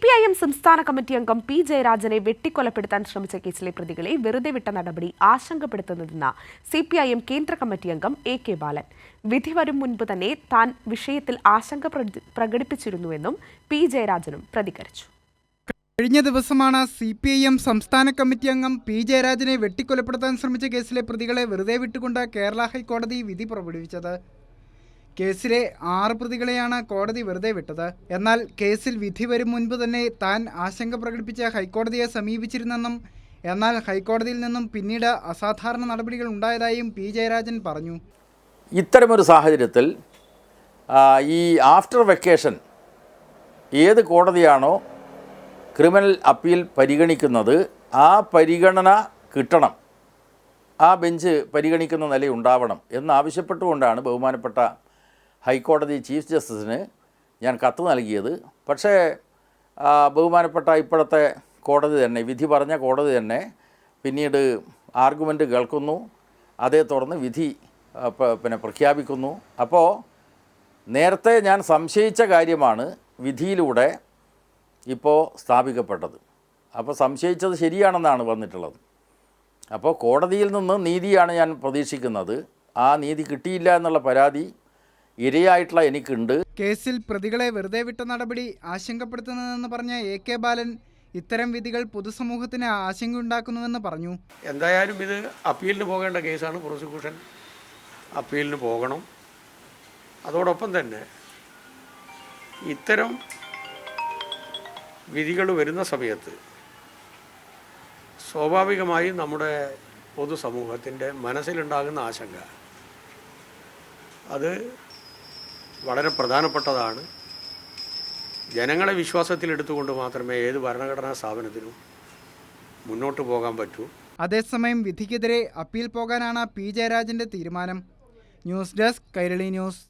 P I M സംസ്ഥാന committee അംഗം P ജയരാജനെ വെട്ടിക്കൊലപ്പെടുത്താൻ ശ്രമിച്ച കേസിലെ പ്രതികളെ വെറുതെ വിട്ട നടപടി ആശങ്കപ്പെടുത്തുന്നതെന്ന് സിപിഐഎം കേന്ദ്ര കമ്മിറ്റി അംഗം എ കെ ബാലൻ. വിധി വരും മുൻപ് തന്നെ താൻ വിഷയത്തിൽ ആശങ്ക പ്രകടിപ്പിച്ചിരുന്നുവെന്നും പി ജയരാജനും പ്രതികരിച്ചു. കഴിഞ്ഞ ദിവസമാണ് സി പി ഐ എം സംസ്ഥാന കമ്മിറ്റി അംഗം പി ജയരാജനെ വെട്ടിക്കൊലപ്പെടുത്താൻ ശ്രമിച്ച കേസിലെ പ്രതികളെ വെറുതെ വിട്ടുകൊണ്ട് കേരള ഹൈക്കോടതി വിധി പുറപ്പെടുവിച്ചത്. കേസിലെ ആറ് പ്രതികളെയാണ് കോടതി വെറുതെ വിട്ടത്. എന്നാൽ കേസിൽ വിധി വരും മുൻപ് തന്നെ താൻ ആശങ്ക പ്രകടിപ്പിച്ച ഹൈക്കോടതിയെ സമീപിച്ചിരുന്നെന്നും എന്നാൽ ഹൈക്കോടതിയിൽ നിന്നും പിന്നീട് അസാധാരണ നടപടികൾ ഉണ്ടായതായും പി. ജയരാജൻ പറഞ്ഞു. ഇത്തരമൊരു സാഹചര്യത്തിൽ ഈ ആഫ്റ്റർ വെക്കേഷൻ ഏത് കോടതിയാണോ ക്രിമിനൽ അപ്പീൽ പരിഗണിക്കുന്നത് ആ പരിഗണന കിട്ടണം. ആ ബെഞ്ച് പരിഗണിക്കുന്ന നിലയുണ്ടാവണം എന്നാവശ്യപ്പെട്ടുകൊണ്ടാണ് ബഹുമാനപ്പെട്ട ഹൈക്കോടതി ചീഫ് ജസ്റ്റിസിന് ഞാൻ കത്ത് നൽകിയത്. പക്ഷേ ബഹുമാനപ്പെട്ട ഇപ്പോഴത്തെ കോടതി തന്നെ വിധി പറഞ്ഞ കോടതി തന്നെ പിന്നീട് ആർഗ്യുമെന്റ് കേൾക്കുന്നു. അതേ തുടർന്ന് വിധി പിന്നെ പ്രഖ്യാപിക്കുന്നു. അപ്പോൾ നേരത്തെ ഞാൻ സംശയിച്ച കാര്യമാണ് വിധിയിലൂടെ ഇപ്പോൾ സ്ഥാപിക്കപ്പെട്ടത്. അപ്പോൾ സംശയിച്ചത് ശരിയാണെന്നാണ് വന്നിട്ടുള്ളത്. അപ്പോൾ കോടതിയിൽ നിന്ന് നീതിയാണ് ഞാൻ പ്രതീക്ഷിക്കുന്നത്. ആ നീതി കിട്ടിയില്ല എന്നുള്ള പരാതി ഇരയായിട്ടുള്ള എനിക്കുണ്ട്. കേസിൽ പ്രതികളെ വെറുതെ വിട്ട നടപടി ആശങ്കപ്പെടുത്തുന്നതെന്ന് പറഞ്ഞ എ കെ ബാലൻ ഇത്തരം വിധികൾ പൊതുസമൂഹത്തിന് ആശങ്കയുണ്ടാക്കുന്നുവെന്ന് പറഞ്ഞു. എന്തായാലും ഇത് അപ്പീലിന് പോകേണ്ട കേസാണ് പ്രോസിക്യൂഷൻ അപ്പീലിന് പോകണം. അതോടൊപ്പം തന്നെ ഇത്തരം വിധികൾ വരുന്ന സമയത്ത് സ്വാഭാവികമായും നമ്മുടെ പൊതുസമൂഹത്തിന്റെ മനസ്സിലുണ്ടാകുന്ന ആശങ്ക അത് വളരെ പ്രധാനപ്പെട്ടതാണ്. ജനങ്ങളെ വിശ്വാസത്തിലെടുത്തുകൊണ്ട് മാത്രമേ ഏത് ഭരണഘടനാ സ്ഥാപനത്തിനും മുന്നോട്ട് പോകാൻ പറ്റൂ. അതേസമയം വിധിക്കെതിരെ അപ്പീൽ പോകാനാണ് പി ജയരാജന്റെ തീരുമാനം. News desk Kairali news.